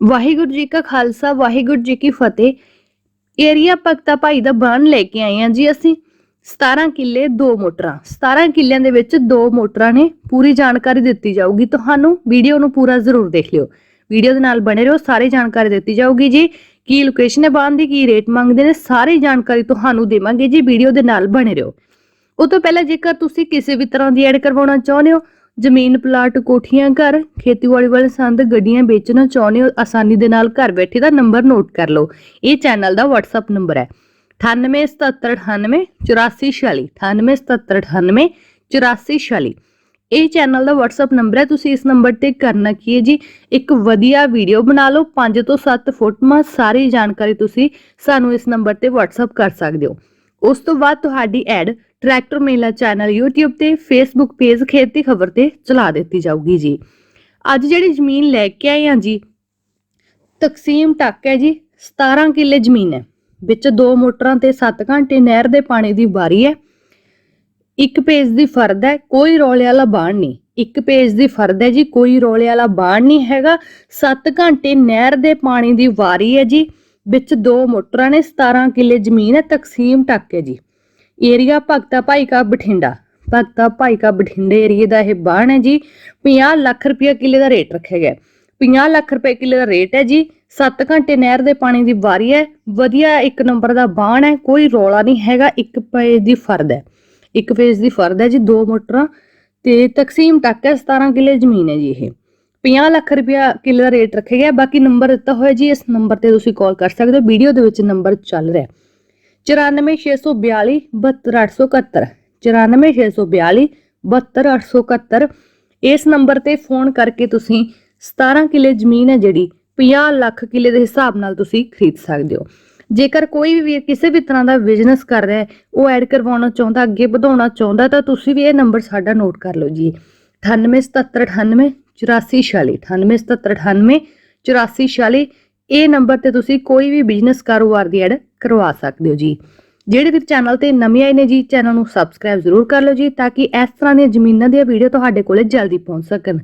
ਵਾਹਿਗੁਰੂ ਜੀ ਕਾ ਖਾਲਸਾ, ਵਾਹਿਗੁਰੂ ਜੀ ਕੀ ਫਤਿਹ। ਏਰੀਆ ਭਗਤਾ ਭਾਈ ਦਾ ਬਾਣ ਲੈ ਕੇ ਆਏ ਹਾਂ ਜੀ ਅਸੀਂ। 17 ਕਿੱਲੇ, ਦੋ ਮੋਟਰਾਂ। 17 ਕਿੱਲਿਆਂ ਦੇ ਵਿੱਚ ਦੋ ਮੋਟਰਾਂ ਨੇ, ਪੂਰੀ ਜਾਣਕਾਰੀ ਦਿੱਤੀ ਜਾਊਗੀ। ਤੁਹਾਨੂੰ ਵੀਡੀਓ ਨੂੰ ਪੂਰਾ ਜ਼ਰੂਰ ਦੇਖ ਲਿਓ। ਵੀਡੀਓ ਦੇ ਨਾਲ ਬਣੇ ਰਹੋ, ਸਾਰੀ ਜਾਣਕਾਰੀ ਦਿੱਤੀ ਜਾਊਗੀ ਜੀ। ਕੀ ਲੋਕੇਸ਼ਨ ਹੈ, ਬਾਣ ਦੀ ਕੀ ਰੇਟ ਮੰਗਦੇ ਨੇ, ਸਾਰੀ ਜਾਣਕਾਰੀ ਤੁਹਾਨੂੰ ਦੇਵਾਂਗੇ ਜੀ, ਵੀਡੀਓ ਦੇ ਨਾਲ ਬਣੇ ਰਹੋ। ਉਹ ਤੋਂ ਪਹਿਲਾਂ ਜੇਕਰ ਤੁਸੀਂ ਕਿਸੇ ਵੀ ਤਰ੍ਹਾਂ ਦੀ ਐਡ ਕਰਵਾਉਣਾ ਚਾਹੁੰਦੇ ਹੋ ਜ਼ਮੀਨ, ਪਲਾਟ, ਕੋਠੀਆਂ, ਘਰ, ਖੇਤੀਬਾੜੀ ਵਾਲੇ ਸੰਦ, ਗੱਡੀਆਂ ਵੇਚਣਾ ਚਾਹੁੰਦੇ ਹੋ, ਆਸਾਨੀ ਦੇ ਨਾਲ ਘਰ ਬੈਠੇ ਦਾ ਨੰਬਰ ਨੋਟ ਕਰ ਲਓ। ਇਹ ਚੈਨਲ ਦਾ WhatsApp ਨੰਬਰ ਹੈ। 9877988446 9877988446 ਇਹ ਚੈਨਲ ਦਾ WhatsApp ਨੰਬਰ ਹੈ। ਤੁਸੀਂ ਇਸ ਨੰਬਰ ਤੇ ਕਰਨਾ ਕੀ ਹੈ ਜੀ? ਇੱਕ ਵਧੀਆ ਵੀਡੀਓ ਬਣਾ ਲਓ। 5 ਤੋਂ 7 ਫੋਟੋਆਂ, ਸਾਰੀ ਜਾਣਕਾਰੀ ਤੁਸੀਂ ਸਾਨੂੰ ਇਸ ਨੰਬਰ ਤੇ WhatsApp ਕਰ ਸਕਦੇ ਹੋ। ਉਸ ਤੋਂ ਬਾਅਦ ਤੁਹਾਡੀ ad tractor Mela channel YouTube ਤੇ Facebook ਪੇਜ ਖੇਤੀ ਖਬਰ ਤੇ ਚਲਾ ਦਿੱਤੀ ਜਾਊਗੀ ਜੀ। ਅੱਜ ਜਿਹੜੀ ਜ਼ਮੀਨ ਲੈ ਕੇ ਆਏ ਹਾਂ ਜੀ, ਤਕਸੀਮ ਟੱਕ ਹੈ ਜੀ 17 ਕਿੱਲੇ ਜ਼ਮੀਨ ਹੈ। ਵਿੱਚ ਦੋ ਮੋਟਰਾਂ ਤੇ 7 ਘੰਟੇ ਨਹਿਰ ਦੇ ਪਾਣੀ ਦੀ ਵਾਰੀ ਹੈ। ਇੱਕ ਪੇਜ ਦੀ ਫਰਦ ਹੈ, ਕੋਈ ਰੌਲੇ ਵਾਲਾ ਬਾਣ ਨਹੀਂ। ਇੱਕ ਪੇਜ ਦੀ ਫਰਦ ਹੈ ਜੀ, ਕੋਈ ਰੌਲੇ ਵਾਲਾ ਬਾਣ ਨਹੀਂ ਹੈਗਾ। 7 ਘੰਟੇ ਨਹਿਰ ਦੇ ਪਾਣੀ ਦੀ ਵਾਰੀ ਹੈ ਜੀ। ਵਿੱਚ ਦੋ ਮੋਟਰਾਂ ਨੇ 17 ਕਿੱਲੇ ਜ਼ਮੀਨ ਹੈ, ਤਕਸੀਮ ਟੱਕ ਹੈ ਜੀ। ਏਰੀਆ ਭਗਤਾ ਭਾਈ ਕਾ ਬਠਿੰਡਾ। ਭਗਤਾ ਭਾਈ ਕਾ ਬਠਿੰਡੇ ਏਰੀਏ ਦਾ ਇਹ ਬਾਣ ਹੈ ਜੀ। 50 ਲੱਖ ਰੁਪਏ ਕਿੱਲੇ ਦਾ ਰੇਟ ਰੱਖਿਆ ਗਿਆ ਹੈ। 50 ਲੱਖ ਰੁਪਏ ਕਿੱਲੇ ਦਾ ਰੇਟ ਹੈ ਜੀ। 7 ਘੰਟੇ ਨਹਿਰ ਦੇ ਪਾਣੀ ਦੀ ਵਾਰੀ ਹੈ। ਵਧੀਆ ਇੱਕ ਨੰਬਰ ਦਾ ਬਾਣ ਹੈ। ਕੋਈ ਰੌਲਾ ਨਹੀਂ ਹੈਗਾ। ਇੱਕ ਪੇਜ ਦੀ ਫਰਦ ਹੈ। ਇੱਕ ਪੇਜ ਦੀ ਫਰਦ ਹੈ ਜੀ ਦੋ ਮੋਟਰਾਂ ਤੇ ਤਕਸੀਮ ਤੱਕ ਹੈ। 17 ਕਿੱਲੇ ਜ਼ਮੀਨ ਹੈ ਜੀ ਇਹ। 50 ਲੱਖ ਰੁਪਇਆ ਕਿੱਲੇ ਦਾ ਰੇਟ ਰੱਖਿਆ ਗਿਆ। ਬਾਕੀ ਨੰਬਰ ਦਿੱਤਾ ਹੋਇਆ ਜੀ, ਇਸ ਨੰਬਰ ਤੇ ਤੁਸੀਂ ਕਾਲ ਕਰ ਸਕਦੇ ਹੋ। ਵੀਡੀਓ ਦੇ ਵਿੱਚ ਨੰਬਰ ਚੱਲ ਰਿਹਾ 94642 72871 94642 72871 ਇਸ ਨੰਬਰ ਤੇ ਫੋਨ ਕਰਕੇ ਤੁਸੀਂ 17 ਕਿੱਲੇ ਜ਼ਮੀਨ ਹੈ ਜਿਹੜੀ 50 ਲੱਖ ਕਿੱਲੇ ਦੇ ਹਿਸਾਬ ਨਾਲ ਤੁਸੀਂ ਖਰੀਦ ਸਕਦੇ ਹੋ। ਜੇਕਰ ਕੋਈ ਵੀ ਵੀਰ ਕਿਸੇ ਵੀ ਤਰ੍ਹਾਂ ਦਾ ਬਿਜ਼ਨਸ ਕਰ ਰਿਹਾ ਹੈ, ਉਹ ਐਡ ਕਰਵਾਉਣਾ ਚਾਹੁੰਦਾ, ਅੱਗੇ ਵਧਾਉਣਾ ਚਾਹੁੰਦਾ, ਤਾਂ ਤੁਸੀਂ ਵੀ ਇਹ ਨੰਬਰ ਸਾਡਾ ਨੋਟ ਕਰ ਲਓ ਜੀ। 987798 8446 987798 8446 ਇਹ ਨੰਬਰ ਤੇ ਤੁਸੀਂ ਕੋਈ ਵੀ ਬਿਜ਼ਨਸ ਕਾਰੋਬਾਰ ਦੀ ਐਡ ਕਰਵਾ ਸਕਦੇ ਹੋ ਜੀ। ਜਿਹੜੇ ਵੀ ਚੈਨਲ ਤੇ ਨਵੇਂ ਆਏ ਨੇ ਜੀ ਚੈਨਲ ਨੂੰ ਸਬਸਕ੍ਰਾਈਬ ਜ਼ਰੂਰ ਕਰ ਲਓ ਜੀ, ਤਾਂ ਕਿ ਇਸ ਤਰ੍ਹਾਂ ਦੀਆਂ ਜ਼ਮੀਨਾਂ ਦੀਆਂ ਵੀਡੀਓ ਤੁਹਾਡੇ ਕੋਲੇ ਜਲਦੀ ਪਹੁੰਚ ਸਕਣ।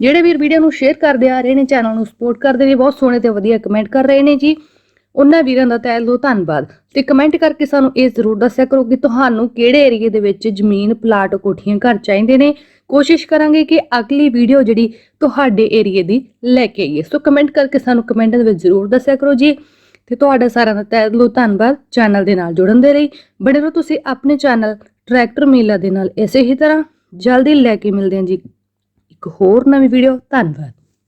ਜਿਹੜੇ ਵੀਰ ਵੀਡੀਓ ਨੂੰ ਸ਼ੇਅਰ ਕਰਦੇ ਆ ਰਹੇ ਨੇ ਚੈਨਲ ਨੂੰ ਸਪੋਰਟ ਕਰਦੇ ਨੇ, ਬਹੁਤ ਸੋਹਣੇ ਤੇ ਵਧੀਆ ਕਮੈਂਟ ਕਰ ਰਹੇ ਨੇ ਜੀ। ਉਹਨਾਂ ਵੀਰਾਂ ਦਾ ਤਹਿ ਦਿਲੋਂ ਧੰਨਵਾਦ। ਤੇ ਕਮੈਂਟ ਕਰਕੇ ਸਾਨੂੰ ਇਹ ਜ਼ਰੂਰ ਦੱਸਿਆ ਕਰੋ ਕਿ ਤੁਹਾਨੂੰ ਕਿਹੜੇ ਏਰੀਏ ਦੇ ਵਿੱਚ ਜ਼ਮੀਨ ਪਲਾਟ ਕੋਠੀਆਂ, ਘਰ ਚਾਹੀਦੇ ਨੇ। ਕੋਸ਼ਿਸ਼ ਕਰਾਂਗੇ ਕਿ ਅਗਲੀ ਵੀਡੀਓ ਜਿਹੜੀ ਤੁਹਾਡੇ ਏਰੀਏ ਦੀ ਲੈ ਕੇ ਆਈਏ। ਸੋ ਕਮੈਂਟ ਕਰਕੇ ਸਾਨੂੰ ਕਮੈਂਟਾਂ ਦੇ ਵਿੱਚ ਜ਼ਰੂਰ ਦੱਸਿਆ ਕਰੋ ਜੀ। ਤੇ ਤੁਹਾਡਾ ਸਾਰਿਆਂ ਦਾ ਤਹਿ ਦਿਲੋਂ ਧੰਨਵਾਦ। ਚੈਨਲ ਦੇ ਨਾਲ ਜੁੜਨ ਦੇ ਲਈ ਬੜੇ ਰਹੋ ਤੁਸੀਂ ਆਪਣੇ ਚੈਨਲ ਟਰੈਕਟਰ ਮੇਲਾ ਦੇ ਨਾਲ ਇਸੇ ਹੀ ਤਰ੍ਹਾਂ। ਜਲਦੀ ਲੈ ਕੇ ਮਿਲਦੇ ਹਾਂ ਜੀ ਇੱਕ ਹੋਰ ਨਵੀਂ ਵੀਡੀਓ ਧੰਨਵਾਦ।